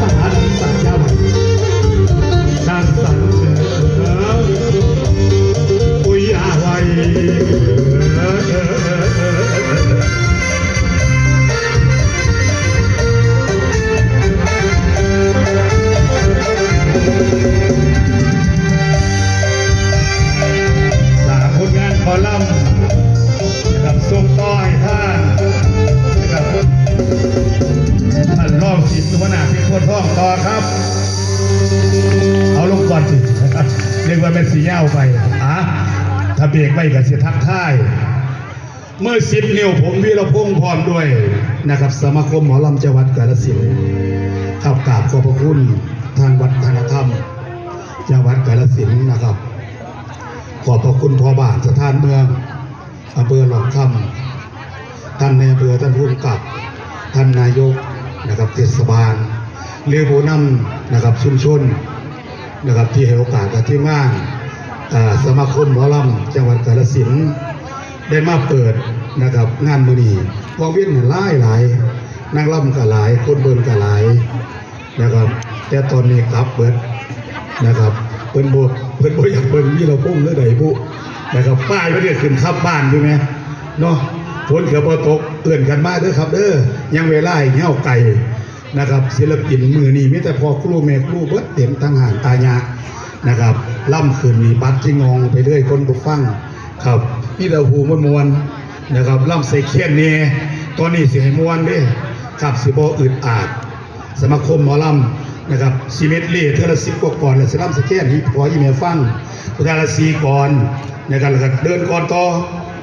กาให้กั เย้าไปอะถ้าเบรกไม่กับเสียทักทาย เมื่อสิบนิ้วผมวีรพงษ์พร้อมด้วยนะครับ สมาคมหมอลำจังหวัดกาฬสินธุ์ขับกราบขอบพระคุณทางวัดธนธรรมจังหวัดกาฬสินธุ์นะครับ ขอบพระคุณพ่อบาทสถานเมืองอำเภอหลอกคำท่านในอำเภอท่านผู้กำกับ ท่านนายกนะครับเทศบาลเรือผู้นำนะครับชุมชนนะครับที่ให้โอกาสกับที่งานอ่า สมาคมหมอลำจังหวัดกาฬสินธุ์ได้มาเปิดนะครับงานมือนีวงเวียนหลายหลายนางล่ำก็หลาย คนเบิ่งก็หลายนะครับ แต่ตอนนี้กลับเบิดนะครับเพิ่นบ่เพิ่นบ่อยากเบิ่งมีเราพุ่งเด้อใดผู้นะครับป้ายบ่ได้ขึ้นขับบ้านอยู่ไหมเนาะฝนเก็บ่ตกเอื้อนกันมากเด้อครับเด้อยังเวลาเหี่ยวไก่นะครับศิลปินมือนี้มีแต่พ่อครูแม่ครูเบิดเต็มทั้งหานตายา นะครับล่ำคืนนี้บัดที่งองไปเรื่อยคนบ่ฟังครับมีแต่หูมวนนะครับล่ำใส่เขียนนี่ตอนนี้สิให้มวนด้ครับสิบ่อึดอัดสมาคมหมอลำนะครับซีเมตรเล่เทอละสิบกว่าก่อนและสลัมสแกนที่พออีเมลฟังพุทธาละสีก่อนนะครับแล้วก็เดินก่อนต่อ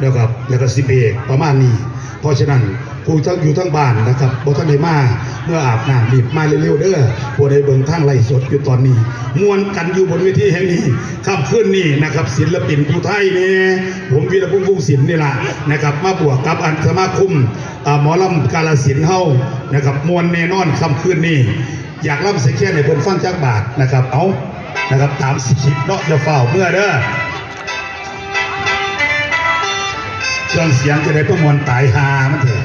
แล้วก็แล้วก็สิเบรกประมาณนี้ เพราะฉะนั้น ผู้ทั้งอยู่ทั้งบ้านนะครับบ่ท่านได้มาเมื่ออาบน้ำรีบมาเร็วๆเด้อผู้ใดเบิ่งทางไลฟ์สดอยู่ตอนนี้มวนกันอยู่บนเวทีแห่งนี้ค่ำคืนนี้นะครับศิลปินผู้ไทยนี่ผมวีรพงษ์วงศิลป์นี่ล่ะนะครับมาบวกกับอันสมาคมอ่าหมอลำกาลสินเฮานะครับมวลแน่นอนค่ำคืนนี้อยากล่ำเสียแค่ในเพิ่นฟังจากบาทนะครับเอานะครับตามสคริปต์เนาะจะเฝ้าเมื่อเด้อเครื่องเสียงจะได้ประมวลตายหามันเถอะ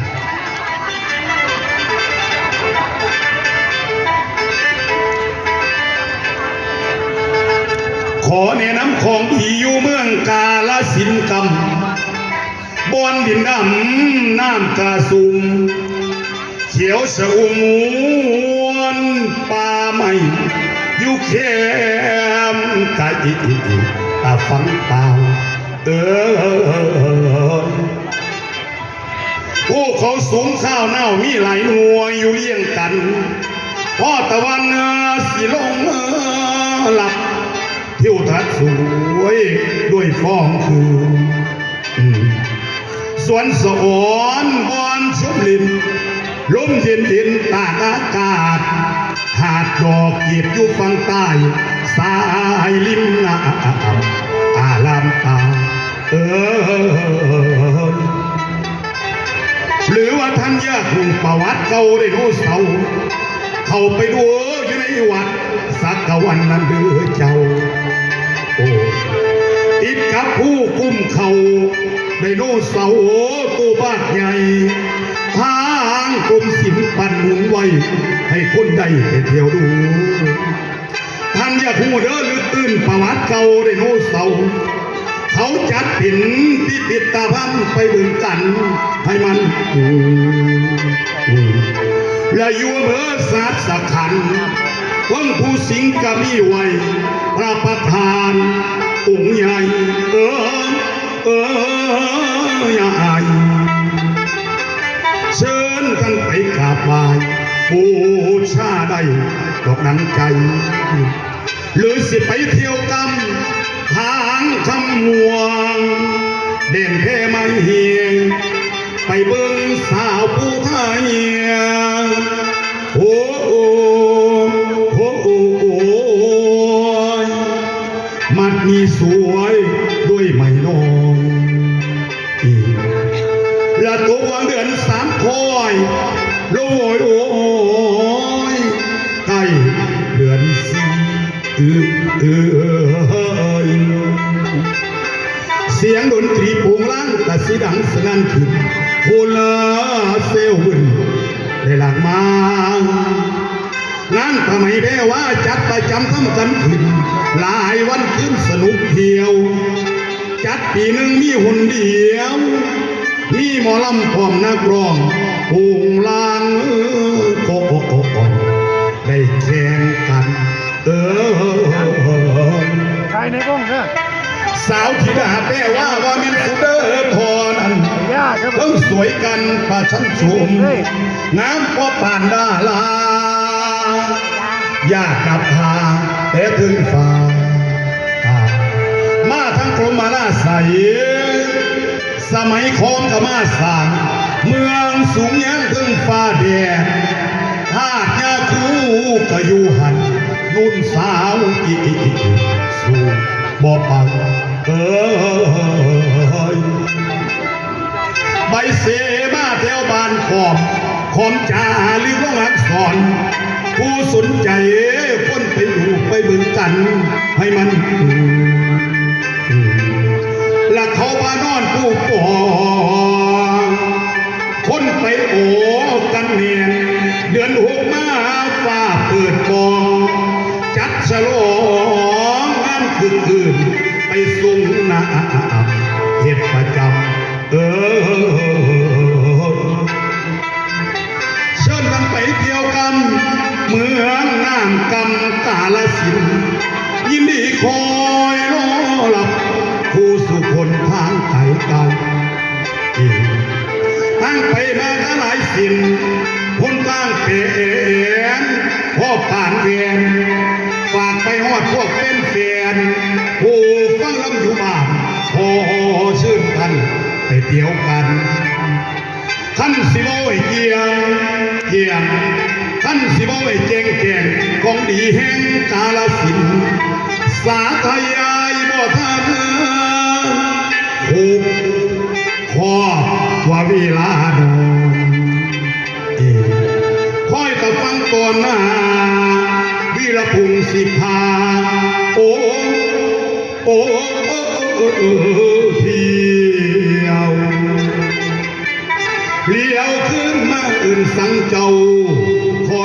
แนะนำของที่อยู่เมืองกาลสินธุ์กำบอนดินดำน้ำกาซุมเขียวสะอุมวนป่าไม้อยู่เข้มกะอิอิอิตาฟังเปล่าเออผู้เขาสูงข้าวเน่ามีหลายหน่วยอยู่เลี้ยงกันพ่อตะวันสิลงเออหลับ ทิวทัศน์สวยด้วยฟองคือ สวนสวนบอนชมลินลมเย็นเย็นตากอากาศ หาดดอกเกียบอยู่ฝั่งใต้สายลิมน้ำอาลามตา เออหรือว่าท่านอยากรู้ประวัติเก่าได้รู้เสาเข้าไปดูอยู่ในวัดสักวันนั้นเดือเจ้า ติดกับผู้กุ้มเขาไดโนเสาร์ตัวบ้านใหญ่ ทางกรมศิลปันหมุนไว้ ให้คนได้ไปเที่ยวดู ท่านอย่าพูดเด้อลึกตื้นประวัติเก่าไดโนเสาร์เขาจัดปิ่นพิพิธภัณฑ์ไปเบึงกัน ให้มันและอยู่อำเภอสาสขันธ์วังผู้สิงก็มีไว้พระประธานองค์ใหญ่ ดอกนั้นใจ หรือสิไปเที่ยวกำทางคำม่วง เด่นแพ่ไม่เฮียง ไปเบิ่งสาวผู้ไทยโอ้โอ้โอ้โอ้โอ้ยมัดมีสวยด้วยไม่น้อยและตัววางเดือนสามคอยโรยโอ้ เสียงดนตรีโปงล่างตัดสีดังสนั่นขึ้นโคลาเซลวินได้หลังมาทำไมแด้ว่าจัดประจำทำกันขึ้น หลายวันขึ้นสนุกเที่ยว จัดปีหนึ่งมีหุ่นเดียว มีหมอลำพร้อมนักร้องปูงลางเออ งเนี่ยสาวที่ดาแป้ว่าว่าแม่นสุดเด้อทอนั้นยากครับเพิ่งสวยกันป่าชั้นสูงงามพอป่านดาลายากกับทางแต่ถึงฟ้ามาทั้งกรมมาลาใสสมัยคอมก็มาสร้างเมืองสูงยังถึงฟ้าแดดทาดยาคูก็อยู่หันรุ่นสาวอีกสู่ บ่ปังเอ้ยใบเสมาแถวบ้านขอมขอมจ่าหรือว่างักสอนผู้สนใจคนไปดูไปเบึงกัน ให้มันหลักเขาพานอนผู้ปองคนไปโอกันเนียนเดือนหกมาฟ้าเปิดกอง คอยรอหลับผู้สุคนทางไกลไกลทางไปมาก็หลายสินคนต่างเปลี่ยนพ่อผ่านเวียนฝากไปฮอดพวกเป็นเฟียนผู้ฟังลำอยู่บ้านพอชื่นกันไปเที่ยวกันท่านสิบ่ไว้เกียงเกียง ท่านสิบ่ไว้เจงแกงของดีแห่งกาลสิน สาธยายบ่ทันผูคอบว่าเวลาดนเอคอยกับฟังก่อนหน้าวีรพุงสิพาโอ้โอ้เที่ยวเลี้ยวขึ้นมาอื่นสังเจ้า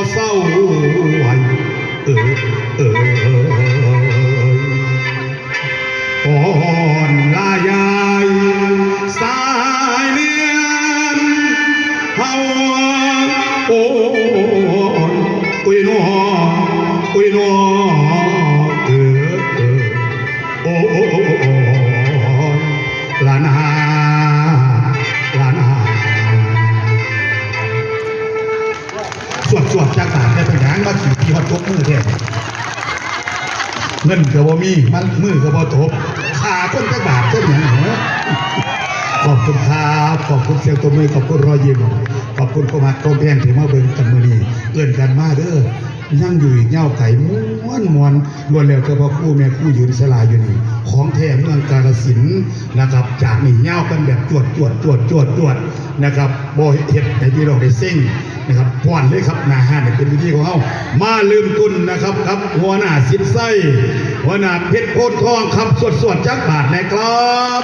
ขอเศร้าไว้เออเออก่ สวดจากบาทได้เป็นหางมาขี่ที่ฮอดจบมือแท้เงินก็บ่มีมันมือก็บ่ตบขาคนจากบาทก็อย่างเหรอขอบคุณครับขอบคุณเสียงตัวมือขอบคุณรอยยิ้มขอบคุณประมาทกองแพงที่มาเบิ่งกันมื้อนี้เอื้อนกันมาเด้อยังอยู่อีกเงาไก่ม้วนมวนล้วนแล้วก็พ่อคู่แม่คู่ยืนสลายอยู่นี่ ของแท้เมืองกาฬสินนะครับ จากนี่เงากันแบบจวดจวดจวดจวดจวด นะครับโบเห็ดให้พี่น้องได้เซ็งนะครับพ่อนเลยครับหนาห้านเป็นวิธีของเขามาลืมตุนนะครับครับหัวหน้าสินไส้หัวหน้าเพชรโพนทองครับสวดสวดจักบาทนะครับ